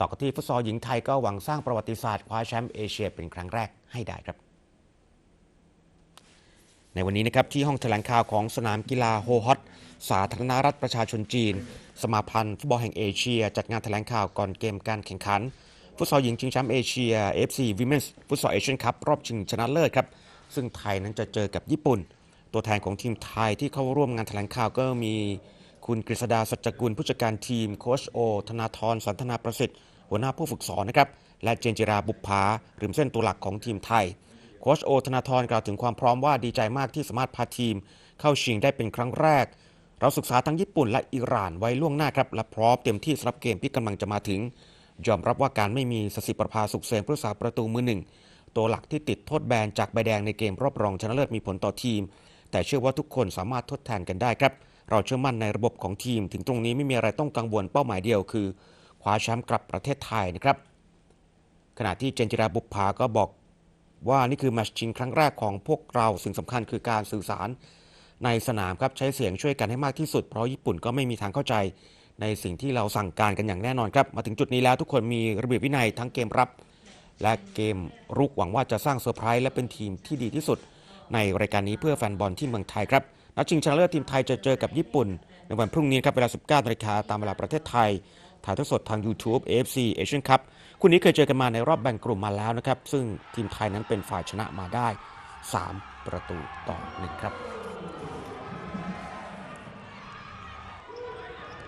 ต่อกันที่ฟุตซอลหญิงไทยก็หวังสร้างประวัติศาสตร์คว้าแชมป์เอเชียเป็นครั้งแรกให้ได้ครับ ในวันนี้นะครับที่ห้องแถลงข่าวของสนามกีฬาโฮฮอตสาธารณรัฐประชาชนจีน สมาพันธ์ฟุตบอลแห่งเอเชีย จัดงานแถลงข่าวก่อนเกมการแข่งขัน ฟุตซอลหญิงชิงแชมป์เอเชีย FC Women's ฟุตซอลเอเชียนคัพรอบชิงชนะเลิศครับ ซึ่งไทยนั้นจะเจอกับญี่ปุ่น ตัวแทนของทีมไทยที่เข้าร่วมงานแถลงข่าวก็มี คุณกฤษดาสัจกุลผู้จัดการทีมโคชโอ ธนาธรสันทนาประสิทธิ์ หัวหน้าผู้ฝึกสอนนะครับ และเจนจิราบุปผาริมเส้นตัวหลักของทีมไทย โคชโอ ธนาธรกล่าวถึงความพร้อมว่าดีใจมากที่สามารถพาทีม เข้าชิงได้เป็นครั้งแรก เราศึกษาทั้งญี่ปุ่นและอิหร่านไว้ล่วงหน้าครับและพร้อมเต็มที่สำหรับเกมที่กำลังจะมาถึง ยอมรับว่าการไม่มีสสิประภาสุขเสนผู้รักษาประตูมือหนึ่งตัวหลักที่ติดโทษแบนจากใบแดงในเกมรอบรองชนะเลิศมีผลต่อทีม แต่เชื่อว่าทุกคนสามารถทดแทนกันได้ครับ เราเชื่อมั่นในระบบของทีม ถึงตรงนี้ไม่มีอะไรต้องกังวลเป้าหมายเดียวคือคว้าแชมป์กลับประเทศไทยนะครับ ขณะที่เจนจิราบุปผาก็บอกว่านี่คือแมชชิงครั้งแรกของพวกเราสิ่งสำคัญคือการสื่อสารในสนามครับใช้เสียงช่วยกันให้มากที่สุด เพราะญี่ปุ่นก็ไม่มีทางเข้าใจในสิ่งที่เราสั่งการกันอย่างแน่นอนครับ มาถึงจุดนี้แล้วทุกคนมีระเบียบวินัยทั้งเกมรับ และเกมรุกหวังว่าจะสร้างเซอร์ไพรส์และเป็นทีมที่ดีที่สุด ในรายการนี้เพื่อแฟนบอลที่เมืองไทยครับ นัดชิงชนะเลิศทีมไทยจะเจอกับญี่ปุ่น ในวันพรุ่งนี้ครับเวลา 19นาฬิกาตามเวลาประเทศไทย ถ่ายทอดสดทาง YouTube AFC Asian Cup คู่นี้เคยเจอกันมาในรอบแบ่งกลุ่มมาแล้วนะครับ ซึ่งทีมไทยนั้นเป็นฝ่ายชนะมาได้ 3 ประตูต่อหนึ่งครับ